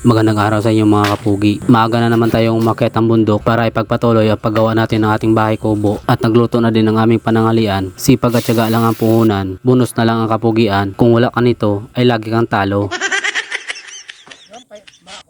Magandang araw sa inyo mga kapugi. Maaga na naman tayong umakyat ang bundok para ipagpatuloy ang paggawa natin ng ating bahay kubo at nagluto na din ng aming panangalian. Sipag at syaga lang ang puhunan. Bonus na lang ang kapugian. Kung wala ka nito ay lagi kang talo.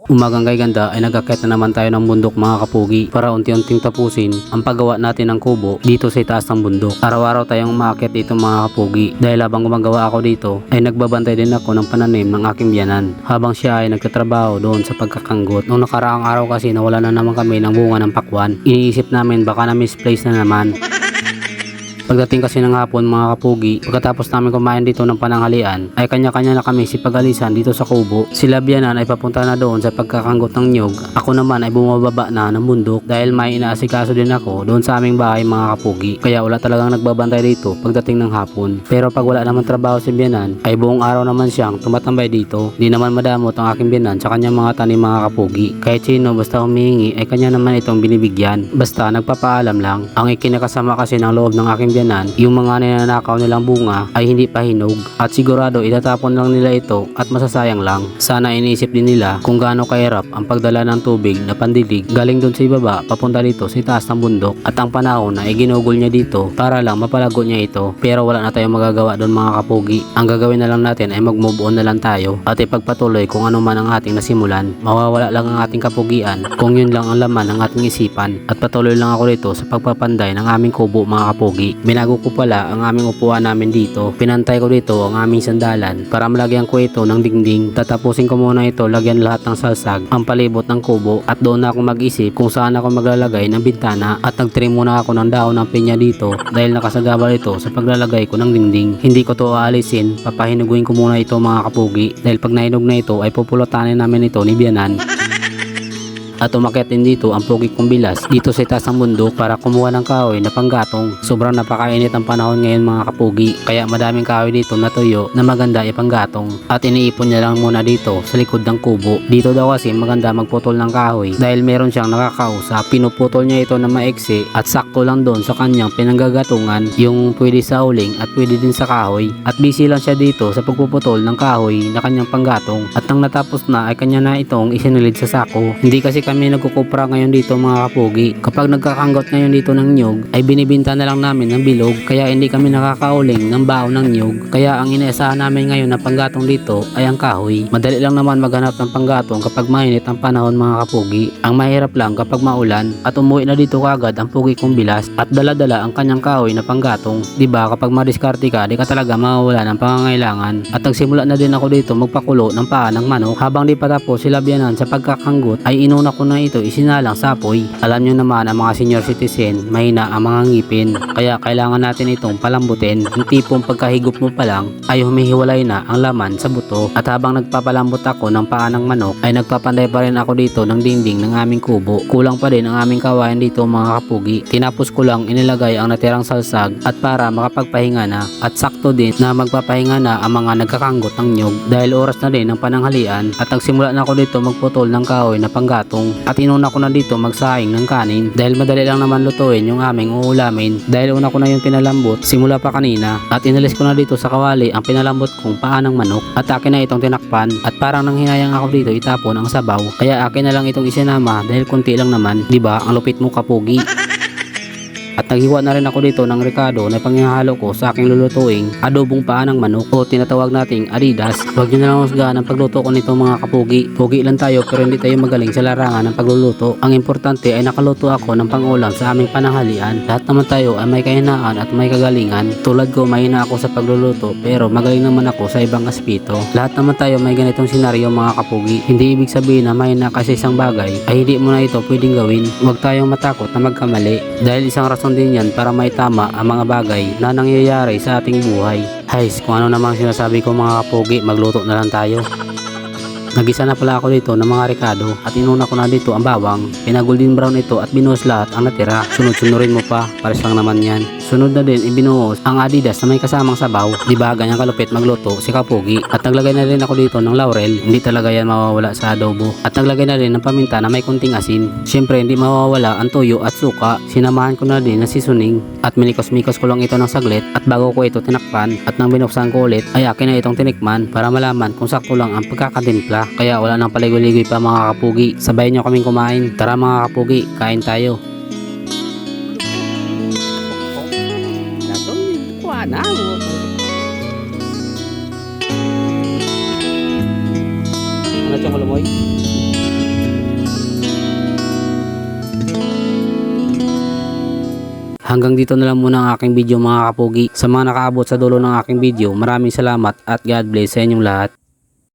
Umagang kay ganda ay nagakyat na naman tayo ng bundok mga kapugi para unti-unting tapusin ang paggawa natin ng kubo dito sa itaas ng bundok. Araw-araw tayong umakyat dito mga kapugi dahil habang gumagawa ako dito ay nagbabantay din ako ng pananim ng aking biyanan habang siya ay nagtatrabaho doon sa pagkakanggot. Noong nakaraang araw kasi nawala na naman kami ng bunga ng pakwan. Iniisip namin baka na misplace na naman. Pagdating kasi ng hapon mga kapugi, pagkatapos namin kumain dito ng pananghalian, ay kanya-kanya na kami si pagalisan dito sa kubo. Sila biyanan ay papunta na doon sa pagkakanggot ng nyog. Ako naman ay bumababa na ng bundok dahil may inaasikaso din ako doon sa aming bahay mga kapugi. Kaya wala talagang nagbabantay dito pagdating ng hapon. Pero pag wala naman trabaho si biyanan, ay buong araw naman siyang tumatambay dito. Di naman madamot ang aking biyanan sa kanyang mga tanim mga kapugi. Kahit sino basta humihingi ay kanya naman itong binibigyan. Basta nagpapaalam lang. Ang ikinakasama kasi ng loob ng aking biyanan, yung mga ninanakaw nilang bunga ay hindi pa hinog at sigurado itatapon lang nila ito at masasayang lang. Sana iniisip din nila kung gaano kahirap ang pagdala ng tubig na pandilig galing doon sa ibaba papunta dito sa itaas ng bundok at ang panahon na iginugol niya dito para lang mapalago niya ito pero wala na tayong magagawa doon mga kapugi. Ang gagawin na lang natin ay mag-move on na lang tayo at ipagpatuloy kung ano man ang ating nasimulan. Mawawala lang ang ating kapugian kung yun lang ang laman ng ating isipan at patuloy lang ako dito sa pagpapanday ng aming kubo mga kapugi. Binago ko pala ang aming upuan namin dito. Pinantay ko dito ang aming sandalan para malagyan ko ito ng dingding. Tatapusin ko muna ito lagyan lahat ng salsag ang palibot ng kubo at doon na ako mag-isip kung saan ako maglalagay ng bintana at nagtrim muna ako ng dahon ng pinya dito dahil nakasagabal ito sa paglalagay ko ng dingding. Hindi ko to aalisin, papahinuguin ko muna ito mga kapugi dahil pag nahinog na ito ay pupulutanin namin ito ni Bianan at umakyat din dito ang pugi kong bilas dito sa itaas ng bundok para kumuha ng kahoy na panggatong. Sobrang napakainit ang panahon ngayon mga kapugi kaya madaming kahoy dito na tuyo na maganda ipanggatong at iniipon niya lang muna dito sa likod ng kubo. Dito daw kasi maganda magputol ng kahoy dahil meron siyang nakakausap. Pinuputol niya ito na maiksi at sakto lang doon sa kanyang pinanggagatungan yung pwede sa uling at pwede din sa kahoy at busy lang siya dito sa pagpuputol ng kahoy na kanyang panggatong at nang natapos na ay kanya na itong isinulid sa sako. Hindi kasi kami nagkukupra ngayon dito mga kapugi. Kapag nagkakanggot ngayon dito ng nyog, ay binibinta na lang namin ng bilog kaya hindi kami nakakauling ng bao ng nyog. Kaya ang inaasahan namin ngayon na panggatong dito ay ang kahoy. Madali lang naman maghanap ng panggatong kapag mainit ang panahon mga kapugi. Ang mahirap lang kapag maulan at umuwi na dito kagad ang pugi kong bilas at dala-dala ang kanyang kahoy na panggatong. ba kapag madiskarte ka, di ka talaga mawawala ng pangangailangan. At nagsimula na din ako dito magpakulo ng paa ng manok habang di pa tapos sila biyanan sa pagkakanggot ay inuna ko na ito isinalang sa apoy. Alam nyo naman ang mga senior citizen, mahina ang mga ngipin. Kaya kailangan natin itong palambutin. Yung tipong pagkahigop mo pa lang ay humihiwalay na ang laman sa buto. At habang nagpapalambot ako ng paa ng manok ay nagpapanday pa rin ako dito ng dingding ng aming kubo. Kulang pa din ang aming kawayan dito mga kapugi. Tinapos ko lang inilagay ang natirang salsag at para makapagpahinga na at sakto din na magpapahinga na ang mga nagkakanggot ng nyog dahil oras na din ng pananghalian at nagsimula na ako dito magputol ng kahoy na panggatong at inuna ko na dito magsaing ng kanin. Dahil madali lang naman lutuin yung aming uulamin. Dahil una ko na yung pinalambot simula pa kanina. At inalis ko na dito sa kawali ang pinalambot kong paa ng manok. At akin na itong tinakpan. At parang nang hinayang ako dito itapon ang sabaw. Kaya akin na lang itong isinama dahil konti lang naman. Di ba? Ang lupit mo kapugi at naghiwa na rin ako dito ng rekado na panghihalo ko sa aking lulutuing adobong paa ng manok o tinatawag nating adidas. Huwag nyo na lang husgahan ang pagluto ko nito mga kapugi. Pugi lang tayo pero hindi tayo magaling sa larangan ng pagluluto. Ang importante ay nakaluto ako ng pangulam sa aming pananghalian. Lahat naman tayo ay may kahinaan at may kagalingan. Tulad ko mahina ako sa pagluluto pero magaling naman ako sa ibang aspeto. Lahat naman tayo may ganitong senaryo mga kapugi. Hindi ibig sabihin na mahina ka sa isang bagay ay hindi mo na ito pwedeng gawin. Huwag tayong matakot na magkamali dahil isang rason din yan para may tama ang mga bagay na nangyayari sa ating buhay. Guys, kung ano namang sinasabi ko mga kapugi, magluto na lang tayo. Nagisa na pala ako dito ng mga rekado at inuna ko na dito ang bawang. Pinagolden brown ito at binuhos lahat ang natira. Sunod-sunurin mo pa, pares lang naman yan. Sunod na din ibinuhos ang adidas na may kasamang sabaw. Di ba ganyan kalupit magluto si Kapugi. At naglagay na rin ako dito ng laurel. Hindi talaga yan mawawala sa adobo. At naglagay na rin ng paminta na may kunting asin. Siyempre hindi mawawala ang tuyo at suka. Sinamahan ko na din ng seasoning. At minikos-mikos ko lang ito ng saglit. At bago ko ito tinakpan at nang binuksan ko ulit ay akin na itong tinikman para malaman kung sakto lang ang pagkakatimpla. Kaya wala nang paligoy-ligoy pa mga kapugi. Sabayan nyo kaming kumain. Tara mga kapugi, kain tayo. Ano itong kalamoy? Hanggang dito na lang muna ang aking video mga kapugi. Sa mga nakaabot sa dulo ng aking video, maraming salamat at God bless sa inyong lahat.